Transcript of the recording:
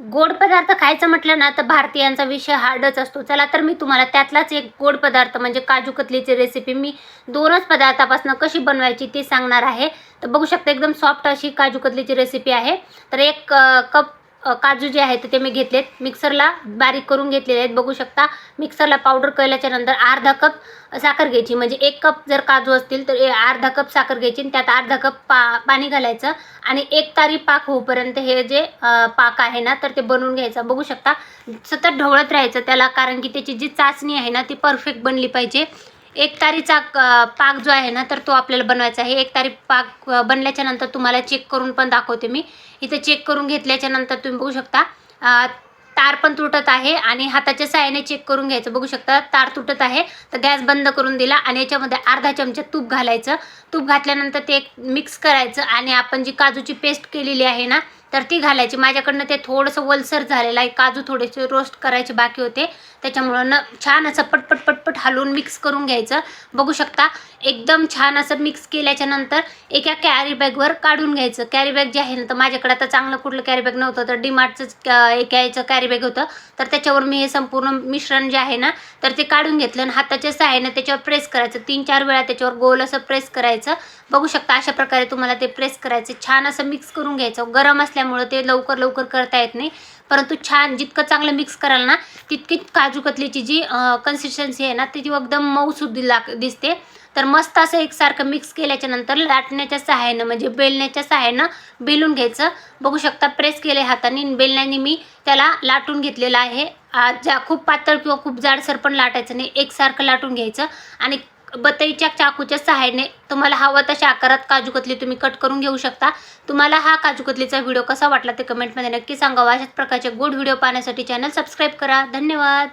गोड पदार्थ खायचं म्हटलं ना तर भारतीयांचा विषय हार्डच असतो. चला तर मी तुम्हाला त्यातलाच एक गोड पदार्थ म्हणजे काजू कतलीची रेसिपी मी दोनच पदार्थापासून कशी बनवायची ती सांगणार आहे. तर बघू शकता एकदम सॉफ्ट अशी काजू कतलीची रेसिपी आहे. तर एक कप काजू जे आहेत ते मी घेतलेत. मिक्सरला बारीक करून घेतलेले आहेत. बघू शकता मिक्सरला पावडर केल्याच्यानंतर अर्धा कप साखर घ्यायची. म्हणजे एक कप जर काजू असतील तर ए- अर्धा कप साखर घ्यायची आणि त्यात अर्धा कप पा पाणी घालायचं आणि एक तारी पाक होऊपर्यंत हे जे पाक आहे ना तर ते बनवून घ्यायचं. बघू शकता सतत ढवळत राहायचं त्याला कारण की त्याची जी चाचणी आहे ना ती परफेक्ट बनली पाहिजे. एक तारीचा पाक जो आहे ना तर तो आपल्याला बनवायचा आहे. एक तारी पाक बनल्याच्या नंतर तुम्हाला चेक करून पण दाखवते मी. इथं चेक करून घेतल्याच्या नंतर तुम्ही बघू शकता. तार पण तुटत आहे आणि हाताच्या साह्याने चेक करून घ्यायचं. बघू शकता तार तुटत आहे. तर गॅस बंद करून दिला आणि याच्यामध्ये अर्धा चमचा तूप घालायचं. तूप घातल्यानंतर ते मिक्स करायचं आणि आपण जी काजूची पेस्ट केलेली आहे ना तर ती घालायची. माझ्याकडनं ते थोडंसं वलसर झालेलं आहे. काजू थोडेसे रोस्ट करायचे बाकी होते. त्याच्यामुळं न छान असं पटपट पटपट हलवून मिक्स करून घ्यायचं. बघू शकता एकदम छान असं मिक्स केल्याच्यानंतर एका कॅरी बॅगवर काढून घ्यायचं. कॅरी बॅग जे आहे ना तर माझ्याकडे आता चांगलं कुठलं कॅरी बॅग नव्हतं तर डीमार्टचं एक यायचं कॅरी बॅग होतं. तर त्याच्यावर मी हे संपूर्ण मिश्रण जे आहे ना तर ते काढून घेतलं आणि हाताच्या सहाय्यानं त्याच्यावर प्रेस करायचं. तीन चार वेळा त्याच्यावर गोल असं प्रेस करायचं. बघू शकता अशा प्रकारे तुम्हाला ते प्रेस करायचं. छान असं मिक्स करून घ्यायचं. गरम असल्यामुळं ते लवकर लवकर करता येत नाही. परंतु छान जितकं चांगलं मिक्स कराल ना तितकी काजू कतलीची जी कन्सिस्टन्सी आहे ना ती एकदम मऊसुद्धी लाग दिसते. तर मस्त असं एकसारखं मिक्स केल्याच्यानंतर लाटण्याच्या सहाय्यानं म्हणजे बेलण्याच्या सहाय्यानं बेलून घ्यायचं. बघू शकता प्रेस केले हाताने बेलण्याने मी त्याला लाटून घेतलेलं आहे. ज्या खूप पातळ किंवा खूप जाडसर पण लाटायचं नाही एकसारखं लाटून घ्यायचं. आणि बतईच्या चाकूच्या सहाय्याने तुम्हाला हवं तशा आकारात काजू कतली तुम्ही कट करून घेऊ शकता. तुम्हाला हा काजू कतलीचा व्हिडिओ कसा वाटला ते कमेंटमध्ये नक्की सांगावा. अशाच प्रकारचे गुड व्हिडिओ पाहण्यासाठी चॅनल सबस्क्राईब करा. धन्यवाद.